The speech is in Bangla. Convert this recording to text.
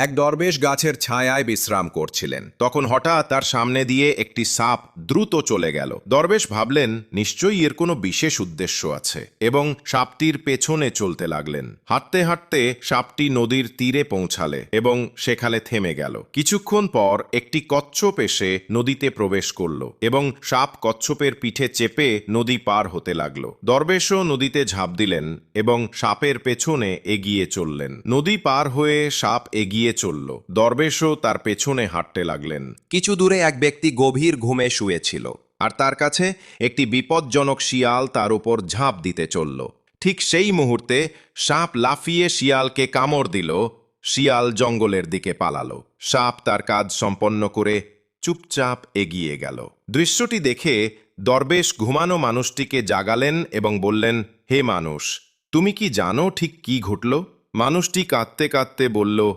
এক দরবেশ গাছের ছায়ায় বিশ্রাম করছিলেন। তখন হঠাৎ তার সামনে দিয়ে একটি সাপ দ্রুত চলে গেল। দরবেশ ভাবলেন, নিশ্চয়ই এর কোনো বিশেষ উদ্দেশ্য আছে। এবং সাপটির পেছনে চলতে লাগলেন। হাঁটতে হাঁটতে সাপটি নদীর তীরে পৌঁছালে এবং সেখানে থেমে গেল। কিছুক্ষণ পর একটি কচ্ছপ এসে নদীতে প্রবেশ করল এবং সাপ কচ্ছপের পিঠে চেপে নদী পার হতে লাগল। দরবেশও নদীতে ঝাঁপ দিলেন এবং সাপের পেছনে এগিয়ে চললেন। নদী পার হয়ে সাপ এগিয়ে চলল। দরবেশও তার পেছনে হাঁটতে লাগলেন। কিছু দূরে এক ব্যক্তি গভীর ঘুমে শুয়েছিল, আর তার কাছে একটি বিপজ্জনক শিয়াল তার উপর ঝাঁপ দিতে চলল। ঠিক সেই মুহূর্তে সাপ লাফিয়ে শিয়ালকে কামড় দিল। শিয়াল জঙ্গলের দিকে পালালো। সাপ তার কাজ সম্পন্ন করে চুপচাপ এগিয়ে গেল। দৃশ্যটি দেখে দরবেশ ঘুমানো মানুষটিকে জাগালেন এবং বললেন, হে মানুষ, তুমি কি জানো ঠিক কি ঘটল? মানুষটি কাঁদতে কাঁদতে বলল